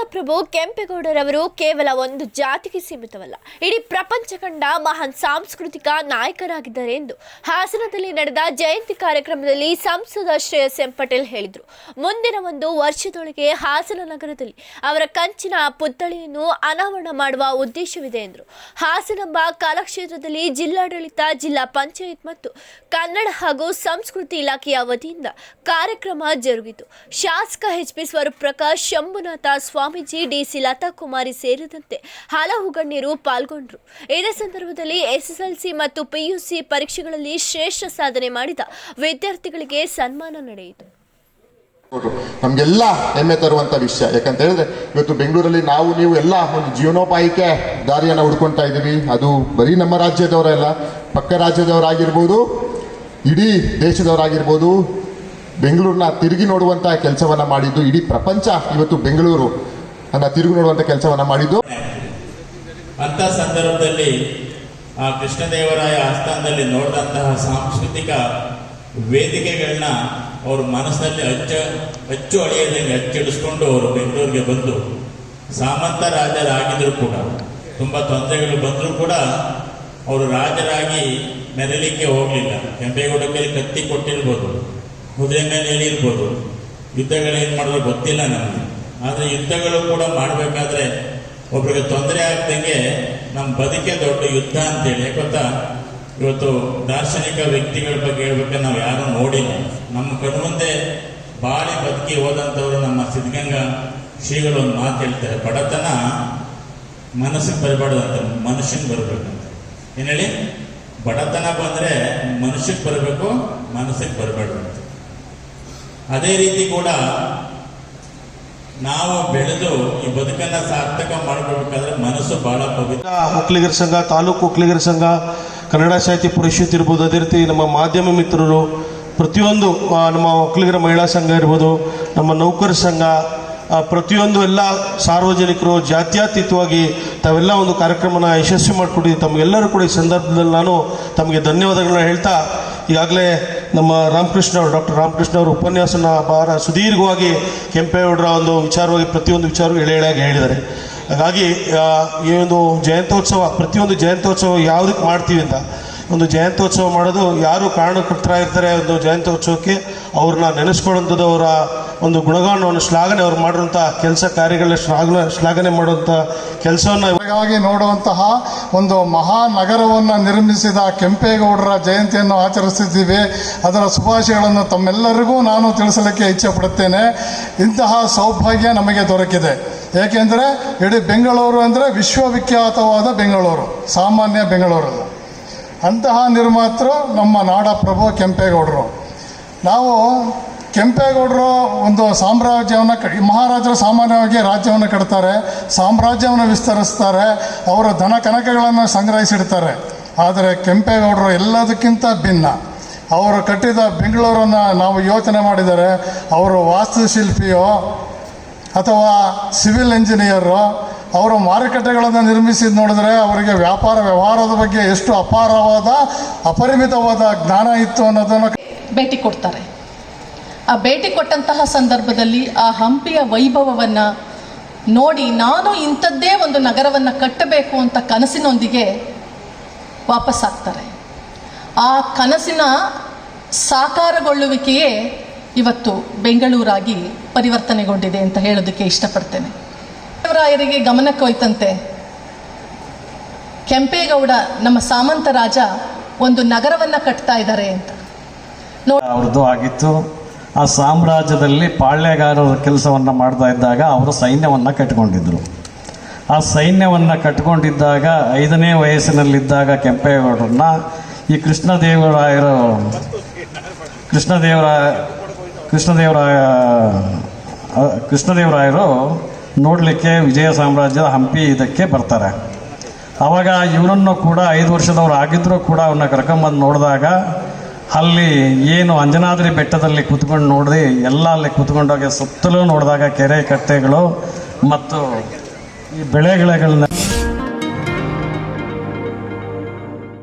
ನಾಡಪ್ರಭು ಕೆಂಪೇಗೌಡರವರು ಕೇವಲ ಒಂದು ಜಾತಿಗೆ ಸೀಮಿತವಲ್ಲ, ಇಡೀ ಪ್ರಪಂಚ ಕಂಡ ಮಹಾನ್ ಸಾಂಸ್ಕೃತಿಕ ನಾಯಕರಾಗಿದ್ದಾರೆ ಎಂದು ಹಾಸನದಲ್ಲಿ ನಡೆದ ಜಯಂತಿ ಕಾರ್ಯಕ್ರಮದಲ್ಲಿ ಸಂಸದ ಶ್ರೇಯಸ್ ಎಂ ಪಟೇಲ್ ಹೇಳಿದರು. ಮುಂದಿನ ಒಂದು ವರ್ಷದೊಳಗೆ ಹಾಸನ ನಗರದಲ್ಲಿ ಅವರ ಕಂಚಿನ ಪುತ್ಥಳಿಯನ್ನು ಅನಾವರಣ ಮಾಡುವ ಉದ್ದೇಶವಿದೆ ಎಂದರು. ಹಾಸನಂಬ ಕಲಾಕ್ಷೇತ್ರದಲ್ಲಿ ಜಿಲ್ಲಾಡಳಿತ, ಜಿಲ್ಲಾ ಪಂಚಾಯತ್ ಮತ್ತು ಕನ್ನಡ ಹಾಗೂ ಸಂಸ್ಕೃತಿ ಇಲಾಖೆಯ ವತಿಯಿಂದ ಕಾರ್ಯಕ್ರಮ ಜರುಗಿತು. ಶಾಸಕ H P Swaroopprakash Shambhunatha Swamiji DC Latha Kumari ಸೇರಿದಂತೆ ಹಲವು ಗಣ್ಯರು ಪಾಲ್ಗೊಂಡರು. ಇದೇ ಸಂದರ್ಭದಲ್ಲಿ ಎಸ್ಎಸ್ಎಲ್ಸಿ ಮತ್ತು ಪಿಯುಸಿ ಪರೀಕ್ಷೆಗಳಲ್ಲಿ ಶ್ರೇಷ್ಠ ಸಾಧನೆ ಮಾಡಿದ ವಿದ್ಯಾರ್ಥಿಗಳಿಗೆ ಸನ್ಮಾನ ನಡೆಯಿತು. ನಮಗೆಲ್ಲ ಹೆಮ್ಮೆ ತರುವಂತ ವಿಷಯ. ಯಾಕಂತ ಹೇಳಿದ್ರೆ, ಇವತ್ತು ಬೆಂಗಳೂರಲ್ಲಿ ನಾವು, ನೀವು ಎಲ್ಲ ಒಂದು ಜೀವನೋಪಾಯಕ್ಕೆ ದಾರಿಯನ್ನು ಹುಡ್ಕೊಳ್ತಾ ಇದ್ದೀವಿ. ಅದು ಬರೀ ನಮ್ಮ ರಾಜ್ಯದವರಲ್ಲ ಪಕ್ಕ ರಾಜ್ಯದವರಾಗಿರ್ಬೋದು, ಇಡೀ ದೇಶದವರಾಗಿರ್ಬೋದು, ಬೆಂಗಳೂರನ್ನ ತಿರುಗಿ ನೋಡುವಂತ ಕೆಲಸವನ್ನ ಮಾಡಿದ್ದು ಇಡೀ ಪ್ರಪಂಚ ಇವತ್ತು ಬೆಂಗಳೂರು. ಅನ್ನ ತಿರುಗಿ ನೋಡುವಂತ ಕೆಲಸವನ್ನ ಮಾಡಿದ್ದು. ಅಂತ ಸಂದರ್ಭದಲ್ಲಿ ಆ ಕೃಷ್ಣದೇವರಾಯ ಆಸ್ಥಾನದಲ್ಲಿ ನೋಡಿದಂತಹ ಸಾಂಸ್ಕೃತಿಕ ವೇದಿಕೆಗಳನ್ನ ಅವ್ರ ಮನಸ್ಸಿನಲ್ಲಿ ಅಚ್ಚ, ಅಚ್ಚು ಅಳಿಯದಂಗೆ ಅಚ್ಚಿಡಿಸ್ಕೊಂಡು ಅವರು ಬೆಂಗಳೂರಿಗೆ ಬಂದು ಸಾಮಂತ ರಾಜರಾಗಿದ್ರು ಕೂಡ, ತುಂಬ ತೊಂದರೆಗಳು ಬಂದರೂ ಕೂಡ ಅವರು ರಾಜರಾಗಿ ಮೆರಲಿಕ್ಕೆ ಹೋಗಲಿಲ್ಲ. ಕೆಂಪೇಗೌಡ ಮೇಲೆ ಕತ್ತಿ ಕೊಟ್ಟಿರ್ಬೋದು, ಕುದುರೆ ಮೇಲೆ ಹೇಳಿರ್ಬೋದು ಯುದ್ಧಗಳೇನು ಮಾಡಿದ್ರು ಗೊತ್ತಿಲ್ಲ ನಮಗೆ. ಆದರೆ ಯುದ್ಧಗಳು ಕೂಡ ಮಾಡಬೇಕಾದ್ರೆ ಒಬ್ರಿಗೆ ತೊಂದರೆ ಆಗ್ದಂಗೆ ನಮ್ಮ ಬದುಕೆ ದೊಡ್ಡ ಯುದ್ಧ ಅಂತೇಳಿ. ಗೊತ್ತಾ? ಇವತ್ತು ದಾರ್ಶನಿಕ ವ್ಯಕ್ತಿಗಳ ಬಗ್ಗೆ ಹೇಳ್ಬೇಕಾದ್ರೆ ನಾವು ಯಾರು ನೋಡಿಲ್ಲ. ನಮ್ಮ ಕಣ್ಮುಂದೆ ಬಾಳಿ ಬದುಕಿ ಹೋದಂಥವ್ರು ನಮ್ಮ ಸಿದ್ಧಗಂಗಾ ಶ್ರೀಗಳು ಒಂದು ಮಾತು ಹೇಳ್ತಾರೆ. ಬಡತನ ಮನಸ್ಸಿಗೆ ಬರಬಾರ್ದಂತ ಮನುಷ್ಯನ್ ಬರಬೇಕಂತ ಏನು ಹೇಳಿ? ಬಡತನ ಬಂದರೆ ಮನುಷ್ಯಕ್ಕೆ ಬರಬೇಕು, ಮನಸ್ಸಿಗೆ ಬರಬಾರ್ದು ಅಂತ. ಅದೇ ರೀತಿ ಕೂಡ ನಾವು ಬೆಳೆದು ಈ ಬದುಕನ್ನ ಸಾರ್ಥಕ ಮಾಡ್ಕೊಳ್ಬೇಕಾದ್ರೆ ಮನಸ್ಸು ಬಹಳ ಪವಿತ್ರ. ಒಕ್ಕಲಿಗರ ಸಂಘ, ತಾಲೂಕು ಒಕ್ಕಲಿಗರ ಸಂಘ, ಕನ್ನಡ ಸಾಹಿತ್ಯ ಪರಿಷತ್ ಇರ್ಬೋದು, ಅದೇ ರೀತಿ ನಮ್ಮ ಮಾಧ್ಯಮ ಮಿತ್ರರು, ಪ್ರತಿಯೊಂದು ನಮ್ಮ ಒಕ್ಕಲಿಗರ ಮಹಿಳಾ ಸಂಘ ಇರ್ಬೋದು, ನಮ್ಮ ನೌಕರ ಸಂಘ ಪ್ರತಿಯೊಂದು ಎಲ್ಲ ಸಾರ್ವಜನಿಕರು ಜಾತ್ಯತೀತವಾಗಿ ತಾವೆಲ್ಲ ಒಂದು ಕಾರ್ಯಕ್ರಮನ ಯಶಸ್ವಿ ಮಾಡಿಕೊಡಿ, ತಮಗೆಲ್ಲರೂ ಕೂಡ ಈ ಸಂದರ್ಭದಲ್ಲಿ ನಾನು ತಮಗೆ ಧನ್ಯವಾದಗಳನ್ನ ಹೇಳ್ತಾ ಈಗಾಗಲೇ ನಮ್ಮ ರಾಮಕೃಷ್ಣ ಅವರು, ಡಾಕ್ಟರ್ ರಾಮಕೃಷ್ಣ ಅವರು ಉಪನ್ಯಾಸನ ಬಹಳ ಸುದೀರ್ಘವಾಗಿ ಕೆಂಪೇಗೌಡರ ಒಂದು ವಿಚಾರವಾಗಿ, ಪ್ರತಿಯೊಂದು ವಿಚಾರವೂ ಎಳೆ ಎಳೆಯಾಗಿ ಹೇಳಿದ್ದಾರೆ. ಹಾಗಾಗಿ ಈ ಒಂದು ಜಯಂತೋತ್ಸವ ಪ್ರತಿಯೊಂದು ಜಯಂತೋತ್ಸವ ಯಾವುದಕ್ಕೆ ಮಾಡ್ತೀವಿ ಅಂತ ಒಂದು ಜಯಂತ್ಯೋತ್ಸವ ಮಾಡೋದು ಯಾರು ಕಾರಣಕರ್ತರಾಗಿರ್ತಾರೆ ಒಂದು ಜಯಂತ್ಯೋತ್ಸವಕ್ಕೆ ಅವ್ರನ್ನ ನೆನೆಸ್ಕೊಳ್ಳೋಂಥದ್ದು ಅವರ ಒಂದು ಗುಣಗಾನವನ್ನು ಶ್ಲಾಘನೆ ಅವ್ರು ಮಾಡಿರುವಂಥ ಕೆಲಸ ಕಾರ್ಯಗಳ ಶ್ಲಾಘನ ಶ್ಲಾಘನೆ ಮಾಡುವಂಥ ಕೆಲಸವನ್ನು ನೋಡುವಂತಹ ಒಂದು ಮಹಾನಗರವನ್ನು ನಿರ್ಮಿಸಿದ ಕೆಂಪೇಗೌಡರ ಜಯಂತಿಯನ್ನು ಆಚರಿಸುತ್ತಿದ್ದೀವಿ ಅದರ ಶುಭಾಶಯಗಳನ್ನು ತಮ್ಮೆಲ್ಲರಿಗೂ ನಾನು ತಿಳಿಸಲಿಕ್ಕೆ ಇಚ್ಛೆ ಪಡುತ್ತೇನೆ ಇಂತಹ ಸೌಭಾಗ್ಯ ನಮಗೆ ದೊರಕಿದೆ. ಏಕೆಂದರೆ ಇಡೀ ಬೆಂಗಳೂರು ಅಂದರೆ ವಿಶ್ವವಿಖ್ಯಾತವಾದ ಬೆಂಗಳೂರು, ಸಾಮಾನ್ಯ ಬೆಂಗಳೂರಲ್ಲ. ಅಂತಹ ನಿರ್ಮಾತೃ ನಮ್ಮ ನಾಡಪ್ರಭು ಕೆಂಪೇಗೌಡರು. ನಾವು ಕೆಂಪೇಗೌಡರು ಒಂದು ಸಾಮ್ರಾಜ್ಯವನ್ನು ಕ, ಮಹಾರಾಜರು ಸಾಮಾನ್ಯವಾಗಿ ರಾಜ್ಯವನ್ನು ಕಟ್ತಾರೆ, ಸಾಮ್ರಾಜ್ಯವನ್ನು ವಿಸ್ತರಿಸ್ತಾರೆ, ಅವರ ಧನ ಕನಕಗಳನ್ನು ಸಂಗ್ರಹಿಸಿಡ್ತಾರೆ. ಆದರೆ ಕೆಂಪೇಗೌಡರು ಎಲ್ಲದಕ್ಕಿಂತ ಭಿನ್ನ. ಅವರು ಕಟ್ಟಿದ ಬೆಂಗಳೂರನ್ನು ನಾವು ಯೋಚನೆ ಮಾಡಿದರೆ, ಅವರು ವಾಸ್ತುಶಿಲ್ಪಿಯೋ ಅಥವಾ ಸಿವಿಲ್ ಇಂಜಿನಿಯರು ಅವರು ಮಾರುಕಟ್ಟೆಗಳನ್ನು ನಿರ್ಮಿಸಿದ ನೋಡಿದ್ರೆ ಅವರಿಗೆ ವ್ಯಾಪಾರ ವ್ಯವಹಾರದ ಬಗ್ಗೆ ಎಷ್ಟು ಅಪಾರವಾದ, ಅಪರಿಮಿತವಾದ ಜ್ಞಾನ ಇತ್ತು ಅನ್ನೋದನ್ನು ಭೇಟಿ ಕೊಡ್ತಾರೆ. ಆ ಭೇಟಿ ಕೊಟ್ಟಂತಹ ಸಂದರ್ಭದಲ್ಲಿ ಆ ಹಂಪಿಯ ವೈಭವವನ್ನು ನೋಡಿ ನಾನು ಇಂಥದ್ದೇ ಒಂದು ನಗರವನ್ನು ಕಟ್ಟಬೇಕು ಅಂತ ಕನಸಿನೊಂದಿಗೆ ವಾಪಸ್ ಆಗ್ತಾರೆ. ಆ ಕನಸಿನ ಸಾಕಾರಗೊಳ್ಳುವಿಕೆಯೇ ಇವತ್ತು ಬೆಂಗಳೂರಾಗಿ ಪರಿವರ್ತನೆಗೊಂಡಿದೆ ಅಂತ ಹೇಳೋದಕ್ಕೆ ಇಷ್ಟಪಡ್ತೇನೆ. ದೇವರಾಯರಿಗೆ ಗಮನಕ್ಕೆ ಹೋಯ್ತಂತೆ ಕೆಂಪೇಗೌಡ ನಮ್ಮ ಸಾಮಂತ ರಾಜ ಒಂದು ನಗರವನ್ನ ಕಟ್ತಾ ಇದ್ದಾರೆ ಅಂತ. ಅವ್ರದ್ದು ಆಗಿತ್ತು. ಆ ಸಾಮ್ರಾಜ್ಯದಲ್ಲಿ ಪಾಳ್ಯಗಾರರ ಕೆಲಸವನ್ನು ಮಾಡ್ತಾ ಇದ್ದಾಗ ಅವರು ಸೈನ್ಯವನ್ನು ಕಟ್ಕೊಂಡಿದ್ರು. ಆ ಸೈನ್ಯವನ್ನು ಕಟ್ಕೊಂಡಿದ್ದಾಗ ಐದನೇ ವಯಸ್ಸಿನಲ್ಲಿದ್ದಾಗ ಕೆಂಪೇಗೌಡರನ್ನ ಈ ಕೃಷ್ಣದೇವರಾಯರ ಕೃಷ್ಣದೇವರಾಯ ಕೃಷ್ಣದೇವರಾಯ ಕೃಷ್ಣದೇವರಾಯರು ನೋಡಲಿಕ್ಕೆ ವಿಜಯ ಸಾಮ್ರಾಜ್ಯದ ಹಂಪಿ ಇದಕ್ಕೆ ಬರ್ತಾರೆ. ಆವಾಗ ಇವನನ್ನು ಕೂಡ ಐದು ವರ್ಷದವ್ರು ಆಗಿದ್ದರೂ ಕೂಡ ಅವನ್ನ ಕರ್ಕೊಂಬಂದು ನೋಡಿದಾಗ ಅಲ್ಲಿ ಏನು ಅಂಜನಾದ್ರಿ ಬೆಟ್ಟದಲ್ಲಿ ಕೂತ್ಕೊಂಡು ನೋಡಿದೆ ಎಲ್ಲ ಅಲ್ಲಿ ಕೂತ್ಕೊಂಡೋಗಿ ಸುತ್ತಲೂ ನೋಡಿದಾಗ ಕೆರೆ ಕಟ್ಟೆಗಳು ಮತ್ತು ಈ ಬೆಳೆಗಳನ್ನ